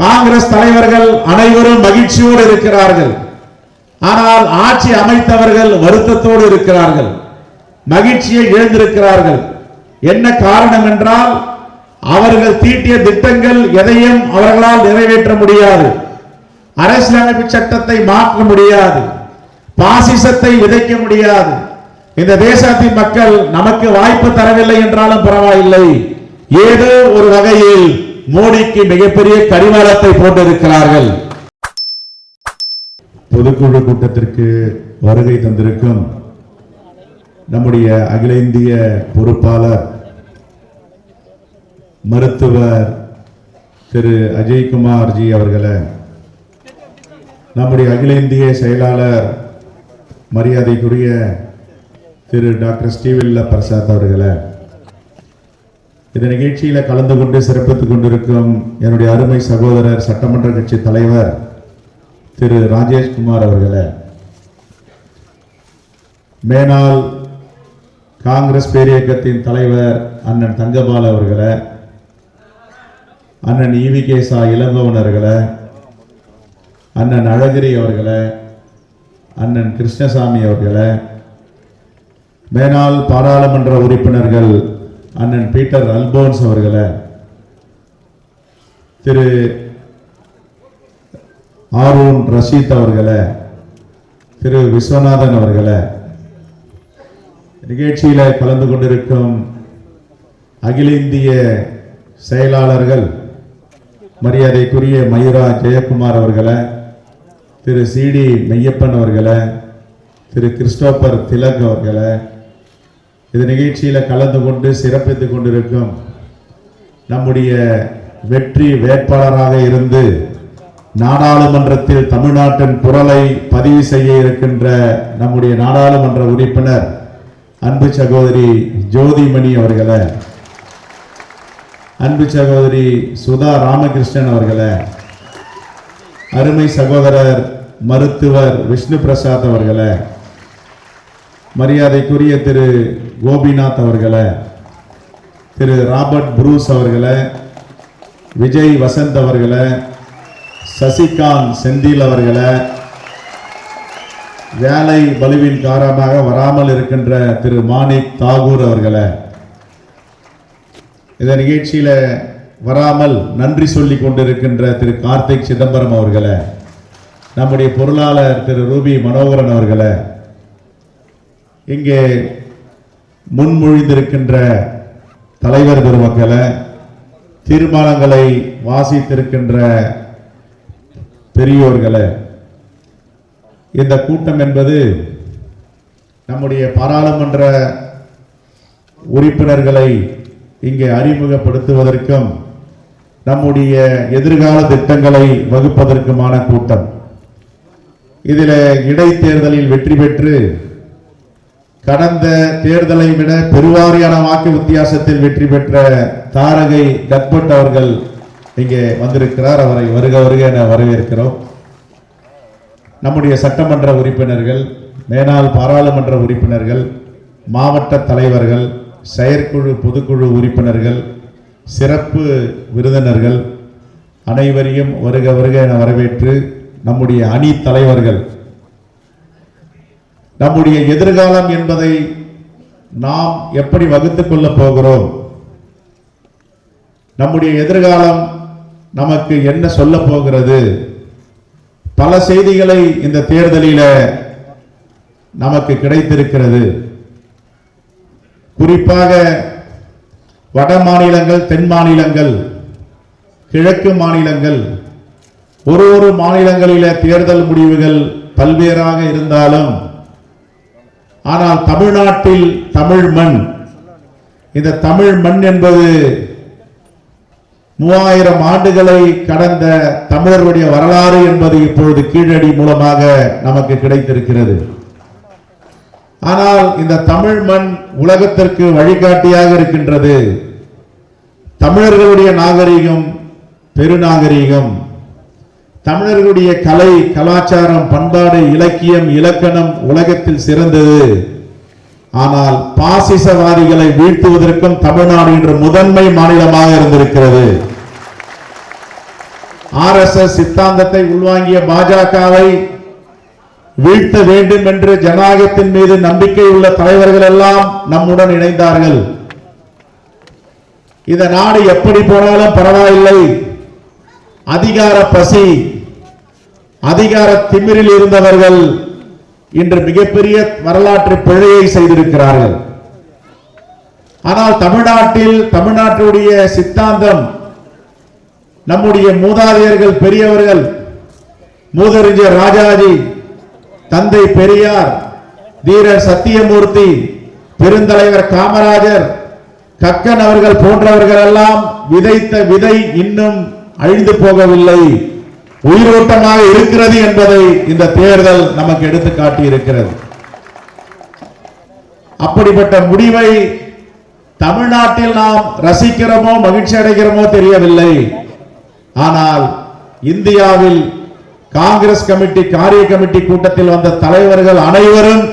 காங்கிரஸ் தலைவர்கள் அனைவரும் மகிழ்ச்சியோடு இருக்கிறார்கள். ஆனால் ஆட்சி அமைத்தவர்கள் வருத்தத்தோடு இருக்கிறார்கள். மகிழ்ச்சியை இழந்திருக்கிறார்கள். என்ன காரணம் என்றால் அவர்கள் தீட்டிய திட்டங்கள் எதையும் அவர்களால் நிறைவேற்ற முடியாது. அரசியலமைப்பு சட்டத்தை மாற்ற முடியாது. பாசிசத்தை விதைக்க முடியாது. இந்த தேசத்தின் மக்கள் நமக்கு வாய்ப்பு தரவில்லை என்றாலும் பரவாயில்லை. ஏதோ ஒரு வகையில் மோடிக்கு மிகப்பெரிய கரிவாளத்தை போட்டிருக்கிறார்கள். பொதுக்குழு கூட்டத்திற்கு வருகை தந்திருக்கும் நம்முடைய அகில இந்திய பொறுப்பாளர் மருத்துவர் திரு அஜய்குமார்ஜி அவர்களை நம்முடைய அகில இந்திய செயலாளர் மரியாதைக்குரிய திரு டாக்டர் ஸ்ரீவில்ல பிரசாத் அவர்களை இந்த நிகழ்ச்சியில் கலந்து கொண்டு சிறப்பித்துக் கொண்டிருக்கும் என்னுடைய அருமை சகோதரர் சட்டமன்ற கட்சி தலைவர் திரு ராஜேஷ்குமார் அவர்களை. மேனால் காங்கிரஸ் பேரியக்கத்தின் தலைவர் அண்ணன் தங்கபால் அவர்களை. அண்ணன் ஈவி கேசா இளங்கோவன் அவர்களே அண்ணன் அழகிரி அவர்களை. அண்ணன் கிருஷ்ணசாமி அவர்களை. மேனால் பாராளுமன்ற உறுப்பினர்கள் அண்ணன் பீட்டர் அல்போன்ஸ் அவர்களை திரு ஆரூன் ரஷீத் அவர்களை திரு விஸ்வநாதன் அவர்களை நிகழ்ச்சியில் கலந்து கொண்டிருக்கும் அகில இந்திய செயலாளர்கள் மரியாதைக்குரிய மயூரா ஜெயக்குமார் அவர்களை திரு சிடி மெய்யப்பன் அவர்களை திரு கிறிஸ்டோபர் திலக் அவர்களை இந்த நிகழ்ச்சியில் கலந்து கொண்டு சிறப்பித்துக் கொண்டிருக்கும் நம்முடைய வெற்றி வேட்பாளராக இருந்து நாடாளுமன்றத்தில் தமிழ்நாட்டின் குரலை பதிவு செய்ய இருக்கின்ற நம்முடைய நாடாளுமன்ற உறுப்பினர் அன்பு சகோதரி ஜோதிமணி அவர்களை அன்பு சகோதரி சுதா ராமகிருஷ்ணன் அவர்களை அருமை சகோதரர் மருத்துவர் விஷ்ணு பிரசாத் அவர்களை மரியாதைக்குரிய திரு கோபிநாத் அவர்களை திரு ராபர்ட் புரூஸ் அவர்களை விஜய் வசந்த் அவர்களை சசிகாந்த் செந்தில் அவர்களை வேலை பலுவின் காரணமாக வராமல் இருக்கின்ற திரு மாணிக் தாகூர் அவர்களை இந்த நிகழ்ச்சியில் வராமல் நன்றி சொல்லி கொண்டிருக்கின்ற திரு கார்த்திக் சிதம்பரம் அவர்களை நம்முடைய பொருளாளர் திரு ரூபி மனோகரன் அவர்களை இங்கே முன்மொழிந்திருக்கின்ற தலைவர் பெருமக்களை தீர்மானங்களை வாசித்திருக்கின்ற பெரியோர்களை இந்த கூட்டம் என்பது நம்முடைய பாராளுமன்ற உறுப்பினர்களை இங்கே அறிமுகப்படுத்துவதற்கும் நம்முடைய எதிர்கால திட்டங்களை வகுப்பதற்குமான கூட்டம். இதில் இடைத்தேர்தலில் வெற்றி பெற்று கடந்த தேர்தலை விட பெருவாரியான வாக்கு வித்தியாசத்தில் வெற்றி பெற்ற தாரகை கத்பட் அவர்கள் இங்கே வந்திருக்கிறார். அவரை வருக வருக என வரவேற்கிறோம். நம்முடைய சட்டமன்ற உறுப்பினர்கள் மேனாள் பாராளுமன்ற உறுப்பினர்கள் மாவட்ட தலைவர்கள் செயற்குழு பொதுக்குழு உறுப்பினர்கள் சிறப்பு விருந்தினர்கள் அனைவரையும் வருக வருக என வரவேற்று நம்முடைய அணி தலைவர்கள் நம்முடைய எதிர்காலம் என்பதை நாம் எப்படி வகுத்துக் கொள்ளப் போகிறோம்? நம்முடைய எதிர்காலம் நமக்கு என்ன சொல்ல போகிறது? பல செய்திகளை இந்த தேர்தலில் நமக்கு கிடைத்திருக்கிறது. குறிப்பாக வட மாநிலங்கள் தென் மாநிலங்கள் கிழக்கு மாநிலங்கள் ஒரு ஒரு மாநிலங்களில தேர்தல் முடிவுகள் பல்வேறாக இருந்தாலும் ஆனால் தமிழ்நாட்டில் தமிழ் மண். இந்த தமிழ் மண் என்பது மூவாயிரம் ஆண்டுகளை கடந்த தமிழருடைய வரலாறு என்பது இப்பொழுது கீழடி மூலமாக நமக்கு கிடைத்திருக்கிறது. ஆனால் இந்த தமிழ் மண் உலகத்திற்கு வழிகாட்டியாக இருக்கின்றது. தமிழர்களுடைய நாகரிகம் பெருநாகரிகம் தமிழர்களுடைய கலை கலாச்சாரம் பண்பாடு இலக்கியம் இலக்கணம் உலகத்தில் சிறந்தது. ஆனால் பாசிசவாதிகளை வீழ்த்துவதற்கும் தமிழ்நாடு இன்று முதன்மை மாநிலமாக இருந்திருக்கிறது. ஆர்எஸ்எஸ் சித்தாந்தத்தை உள்வாங்கிய பாஜகவை வீழ்த்த வேண்டும் என்று ஜனநாயகத்தின் மீது நம்பிக்கை உள்ள தலைவர்கள் எல்லாம் நம்முடன் இணைந்தார்கள். இந்த நாடு எப்படி போனாலும் பரவாயில்லை. அதிகார பசி அதிகார திமிரில் இருந்தவர்கள் இன்று மிகப்பெரிய வரலாற்று பிழையை செய்திருக்கிறார்கள். ஆனால் தமிழ்நாட்டில் தமிழ்நாட்டுடைய சித்தாந்தம் நம்முடைய மூதாதையர்கள் பெரியவர்கள் மூதறிஞர் ராஜாஜி தந்தை பெரியார் தீரர் சத்தியமூர்த்தி பெருந்தலைவர் காமராஜர் கக்கன் அவர்கள் போன்றவர்கள் எல்லாம் விதைத்த விதை இன்னும் அழிந்து போகவில்லை. உயிரோட்டமாக இருக்கிறது என்பதை இந்த தேர்தல் நமக்கு எடுத்து காட்டி இருக்கிறது அப்படிப்பட்ட முடிவை தமிழ்நாட்டில் நாம் ரசிக்கிறோமோ மகிழ்ச்சி அடைகிறோமோ தெரியவில்லை. ஆனால் இந்தியாவில் காங்கிரஸ் கமிட்டி காரிய கமிட்டி கூட்டத்தில் வந்த தலைவர்கள் அனைவரும்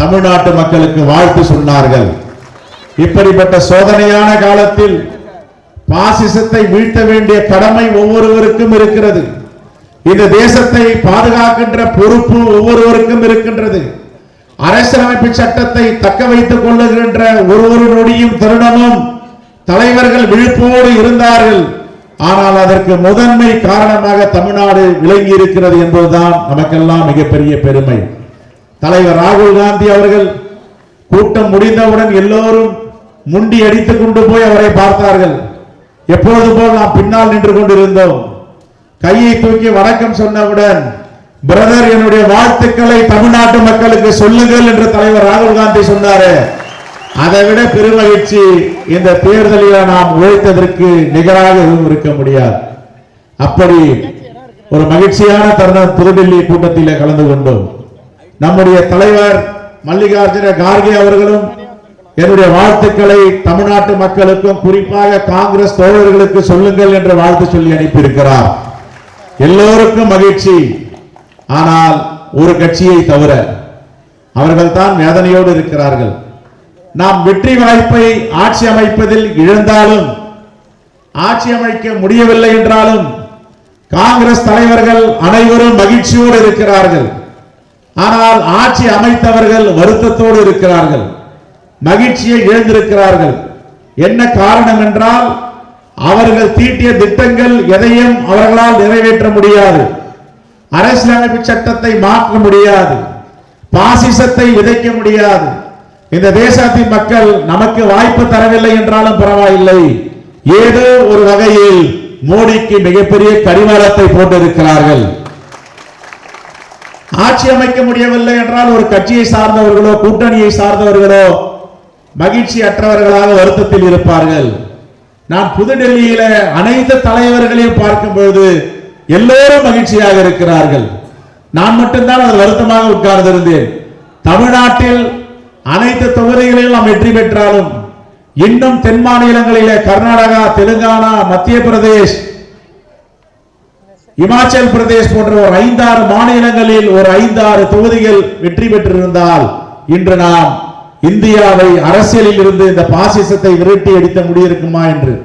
தமிழ்நாட்டு மக்களுக்கு வாழ்த்து சொன்னார்கள். இப்படிப்பட்ட சோதனையான காலத்தில் பாசிசத்தை வீழ்த்த வேண்டிய கடமை ஒவ்வொருவருக்கும் இருக்கிறது. இந்த தேசத்தை பாதுகாக்கின்ற பொறுப்பு ஒவ்வொருவருக்கும் இருக்கின்றது. அரசியலமைப்பு சட்டத்தை தக்க வைத்துக் கொள்ளுகின்ற ஒரு ஒரு நொடியும் தருணமும் தலைவர்கள் விழிப்போடு இருந்தார்கள். ஆனால் அதற்கு முதன்மை காரணமாக தமிழ்நாடு விளங்கி இருக்கிறது என்பதுதான் நமக்கெல்லாம் மிகப்பெரிய பெருமை. தலைவர் ராகுல் காந்தி அவர்கள் கூட்டம் முடிந்தவுடன் எல்லோரும் முண்டி அடித்துக் கொண்டு போய் அவரை பார்த்தார்கள். எப்பொழுது போல் நாம் பின்னால் நின்று கொண்டிருந்தோம். கையை தூக்கி வணக்கம் சொன்னவுடன் பிரதர் என்னுடைய வாழ்த்துக்களை தமிழ்நாட்டு மக்களுக்கு சொல்லுங்கள் என்று தலைவர் ராகுல் காந்தி சொன்னாரு. அதை விட பெருமகிழ்ச்சி இந்த தேர்தலில் நாம் உழைத்ததற்கு நிகராக எதுவும் இருக்க முடியாது. அப்படி ஒரு மகிழ்ச்சியான தருணம் புதுடெல்லி கூட்டத்திலே கலந்து கொண்டோம். நம்முடைய தலைவர் மல்லிகார்ஜுன கார்கே அவர்களும் என்னுடைய வாழ்த்துக்களை தமிழ்நாட்டு மக்களுக்கும் குறிப்பாக காங்கிரஸ் தோழர்களுக்கு சொல்லுங்கள் என்று வாழ்த்து சொல்லி அனுப்பியிருக்கிறார். எல்லோருக்கும் மகிழ்ச்சி. ஆனால் ஒரு கட்சியை தவிர அவர்கள் தான் வேதனையோடு இருக்கிறார்கள். நாம் வெற்றி வாய்ப்பை ஆட்சி அமைப்பதில் இழந்தாலும் ஆட்சி அமைக்க முடியவில்லை என்றாலும் காங்கிரஸ் தலைவர்கள் அனைவரும் மகிழ்ச்சியோடு இருக்கிறார்கள். ஆனால் ஆட்சி அமைத்தவர்கள் வருத்தத்தோடு இருக்கிறார்கள். மகிழ்ச்சியை இழந்திருக்கிறார்கள். என்ன காரணம் என்றால் அவர்கள் தீட்டிய திட்டங்கள் எதையும் அவர்களால் நிறைவேற்ற முடியாது. அரசியலமைப்பு சட்டத்தை மாற்ற முடியாது. பாசிசத்தை விதைக்க முடியாது. இந்த தேசத்தின் மக்கள் நமக்கு வாய்ப்பு தரவில்லை என்றாலும் பரவாயில்லை. ஏதோ ஒரு வகையில் மோடிக்கு மிகப்பெரிய கரிவாலத்தை போட்டிருக்கிறார்கள். ஆட்சி அமைக்க முடியவில்லை என்றால் ஒரு கட்சியை சார்ந்தவர்களோ கூட்டணியை சார்ந்தவர்களோ மகிழ்ச்சி அற்றவர்களாக வருத்தத்தில் இருப்பார்கள். நான் புதுடெல்லியில அனைத்து தலைவர்களையும் பார்க்கும் பொழுது எல்லோரும் மகிழ்ச்சியாக இருக்கிறார்கள். நான் மட்டும்தான் அது வருத்தமாக உட்கார்ந்திருந்தேன். தமிழ்நாட்டில் அனைத்து தொகுதிகளிலும் நாம் வெற்றி பெற்றாலும் இன்னும் தென் மாநிலங்களிலே கர்நாடகா தெலுங்கானா மத்திய பிரதேஷ் இமாச்சல் பிரதேஷ் போன்ற ஒரு ஐந்தாறு மாநிலங்களில் ஒரு ஐந்தாறு தொகுதிகள் வெற்றி பெற்றிருந்தால் இன்று நாம் இந்தியாவை அரசியலில் இருந்து இந்த பாசிசத்தை விரட்டி அடித்த முடியிருக்குமா என்று.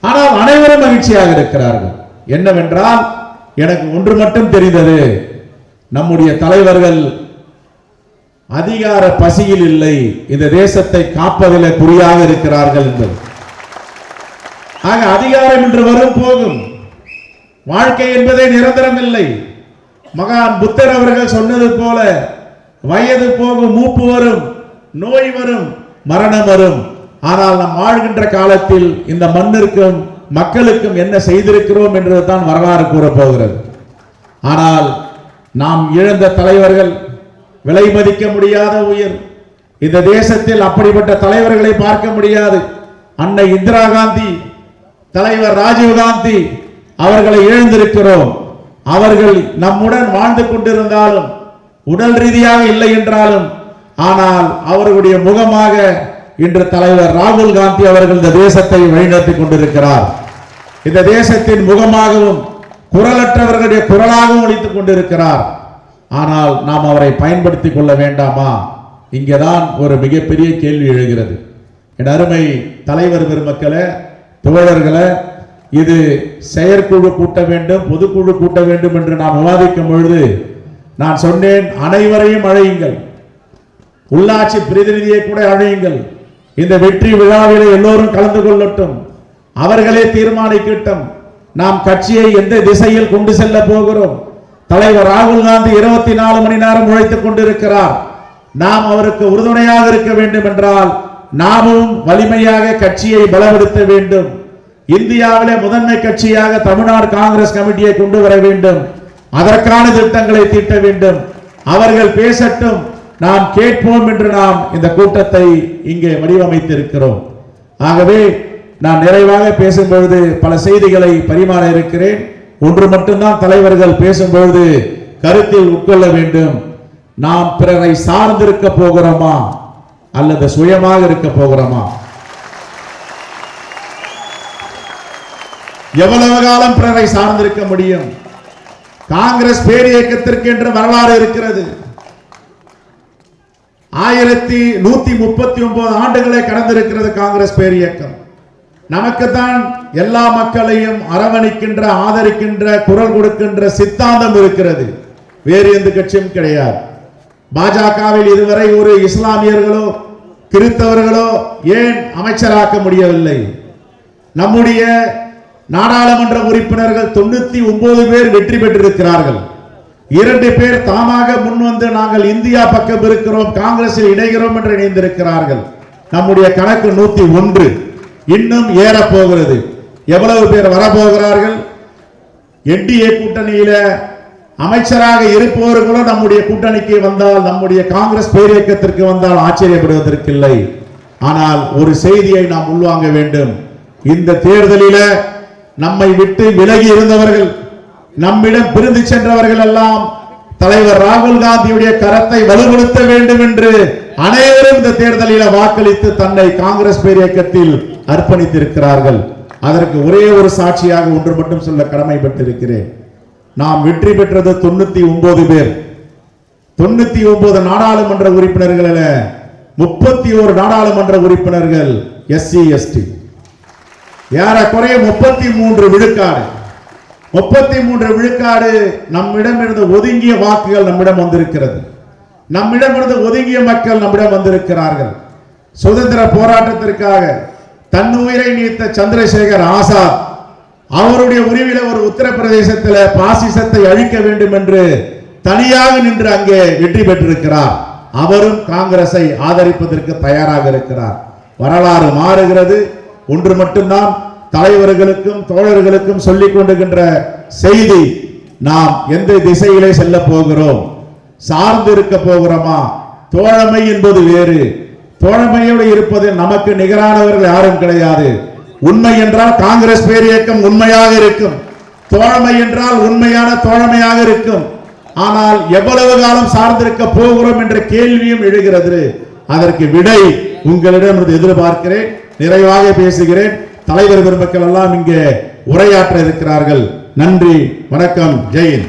ஆனால் அனைவரும் மகிழ்ச்சியாக இருக்கிறார்கள். என்னவென்றால் எனக்கு ஒன்று மட்டும் தெரிந்தது. நம்முடைய தலைவர்கள் அதிகார பசியில் இல்லை இந்த தேசத்தை காப்பதில் குறியாக இருக்கிறார்கள் என்பது. ஆக அதிகாரம் என்று வரும் போகும். வாழ்க்கை என்பதே நிரந்தரம் இல்லை. மகான் புத்தர் அவர்கள் சொன்னது போல வயது போகும் மூப்பு வரும். நோய் வரும் மரணம் வரும். ஆனால் நாம் வாழ்கின்ற காலத்தில் இந்த மண்ணிற்கும் மக்களுக்கும் என்ன செய்திருக்கிறோம் என்றுதான் வரலாறு கூறப்போகிறது. ஆனால் நாம் இழந்த தலைவர்கள் விலை மதிக்க முடியாத உயிர். இந்த தேசத்தில் அப்படிப்பட்ட தலைவர்களை பார்க்க முடியாது. அன்னை இந்திரா காந்தி தலைவர் ராஜீவ் காந்தி அவர்களை இழந்திருக்கிறோம். அவர்கள் நம்முடன் வாழ்ந்து கொண்டிருந்தாலும் உடல் ரீதியாக இல்லை என்றாலும் ஆனால் அவர்களுடைய முகமாக இன்று தலைவர் ராகுல் காந்தி அவர்கள் இந்த தேசத்தை வழிநடத்தி கொண்டிருக்கிறார். இந்த தேசத்தின் முகமாகவும் குரலற்றவர்களுடைய குரலாகவும் ஒழித்துக் கொண்டிருக்கிறார். ஆனால் நாம் அவரை பயன்படுத்திக் கொள்ள வேண்டாமா? இங்கேதான் ஒரு மிகப்பெரிய கேள்வி எழுகிறது. என் அருமை தலைவர் பெருமக்களை தோழர்களே இது செயற்குழு கூட்ட வேண்டும் பொதுக்குழு கூட்ட வேண்டும் என்று நாம் விவாதிக்கும் பொழுது நான் சொன்னேன் அனைவரையும் அழையுங்கள். உள்ளாட்சி பிரதிநிதியை கூட அழையுங்கள் இந்த வெற்றி விழாவிலே எல்லோரும் கலந்து கொள்ளட்டும். அவர்களே தீர்மானிக்கட்டும். நாம் கட்சியை எந்த திசையில் கொண்டு செல்ல போகிறோம்? தலைவர் ராகுல் காந்தி இருபத்தி நாலு மணி நேரம் உழைத்துக் கொண்டிருக்கிறார். நாம் அவருக்கு உறுதுணையாக இருக்க வேண்டும் என்றால் நாமும் வலிமையாக கட்சியை பலப்படுத்த வேண்டும். இந்தியாவிலே முதன்மை கட்சியாக தமிழ்நாடு காங்கிரஸ் கமிட்டியை கொண்டு வர வேண்டும். அதற்கான திட்டங்களை தீட்ட வேண்டும். அவர்கள் பேசட்டும். நாம் கேட்போம் என்று நாம் இந்த கூட்டத்தை இங்கே வடிவமைத்திருக்கிறோம். ஆகவே நான் நிறைவாக பேசும்பொழுது பல செய்திகளை பரிமாற இருக்கிறேன். ஒன்று மட்டும்தான் தலைவர்கள் பேசும்பொழுது கருத்தில் உட்கொள்ள வேண்டும். நாம் பிறரை சார்ந்திருக்க போகிறோமா? அல்லது சுயமாக இருக்க போகிறோமா? எவ்வளவு காலம் பிறரை சார்ந்திருக்க முடியும்? காங்கிரஸ் பேரியக்கத்திற்கு என்று வரலாறு இருக்கிறது. ஆயிரத்தி நூத்தி முப்பத்தி ஒன்பது ஆண்டுகளை கடந்திருக்கிறது காங்கிரஸ் பேரியக்கம். நமக்குத்தான் எல்லா மக்களையும் அரவணைக்கின்ற ஆதரிக்கின்ற குரல் கொடுக்கின்ற சித்தாந்தம் இருக்கிறது. வேறு எந்த கட்சியும் கிடையாது. பாஜகவில் இதுவரை ஒரு இஸ்லாமியர்களோ கிறித்தவர்களோ ஏன் அமைச்சராக்க முடியவில்லை? நம்முடைய நாடாளுமன்ற உறுப்பினர்கள் தொண்ணூத்தி ஒன்பது பேர் வெற்றி பெற்றிருக்கிறார்கள். இரண்டு பேர் தாமாக முன்வந்து நாங்கள் இந்தியா பக்கம் இருக்கிறோம் காங்கிரஸில் இணைகிறோம் என்று இணைந்திருக்கிறார்கள். நம்முடைய கணக்கு நூத்தி ஒன்று. இன்னும் ஏற போகிறது எவ்வளவு பேர் வரப்போகிறார்கள்? என்டிஏ கூட்டணியில அமைச்சராக இருப்பவர்களும் நம்முடைய கூட்டணிக்கு வந்தால் நம்முடைய காங்கிரஸ் பேரியக்கத்திற்கு வந்தால் ஆச்சரியப்படுவதற்கில்லை. ஆனால் ஒரு செய்தியை நாம் உள்வாங்க வேண்டும். இந்த தேர்தலில நம்மை விட்டு விலகி இருந்தவர்கள் நம்மிடம் பிரிந்து சென்றவர்கள் எல்லாம் தலைவர் ராகுல் காந்தியுடைய கரத்தை வலுப்படுத்த வேண்டும் என்று அனைவரும் இந்த தேர்தலில் வாக்களித்து தன்னை காங்கிரஸ் பேரியக்கத்தில் அர்ப்பணித்திருக்கிறார்கள். அதற்கு ஒரே ஒரு சாட்சியாக ஒன்று மட்டும் சொல்ல கடமைப்பட்டிருக்கிறேன். நாம் வெற்றி பெற்றது தொண்ணூத்தி ஒன்பது பேர். தொண்ணூத்தி ஒன்பது நாடாளுமன்ற உறுப்பினர்களில் முப்பத்தி ஒரு நாடாளுமன்ற உறுப்பினர்கள் எஸ்சி எஸ்டி. ஏறக்குறைய முப்பத்தி மூன்று விழுக்காடு. முப்பத்தி மூன்று விழுக்காடு நம்மிடம் இருந்து ஒதுங்கிய வாக்குகள் நம்மிடம் வந்திருக்கிறது. நம்மிடம் இருந்து ஒதுங்கிய மக்கள் நம்மிடம் வந்திருக்கிறார்கள். சுதந்திர போராட்டத்திற்காக தன் உயிரை நீத்த சந்திரசேகர் ஆசாத் அவருடைய உரிமையில ஒரு உத்தரப்பிரதேசத்தில் பாசிசத்தை அழிக்க வேண்டும் என்று தனியாக நின்று அங்கே வெற்றி பெற்றிருக்கிறார். அவரும் காங்கிரஸை ஆதரிப்பதற்கு தயாராக இருக்கிறார். வரலாறு மாறுகிறது. ஒன்று மட்டும்தான் தலைவர்களுக்கும் தோழர்களுக்கும் சொல்லிக் கொண்டுகின்ற செய்தி நாம் எந்த திசையிலே செல்ல போகிறோம்? சார்ந்து இருக்க போகிறோமா? தோழமை என்பது வேறு. தோழமையோடு இருப்பதில் நமக்கு நிகரானவர்கள் யாரும் கிடையாது. உண்மை என்றால் காங்கிரஸ் பேர் இயக்கம் உண்மையாக இருக்கும். தோழமை என்றால் உண்மையான தோழமையாக இருக்கும். ஆனால் எவ்வளவு காலம் சார்ந்திருக்க போகிறோம் என்ற கேள்வியும் எழுகிறது. அதற்கு விடை உங்களிடம் எதிர்பார்க்கிறேன். நிறைவாக பேசுகிறேன். தலைவர் பெருமக்கள் எல்லாம் இங்கே உரையாற்ற இருக்கிறார்கள். நன்றி வணக்கம் ஜெயின்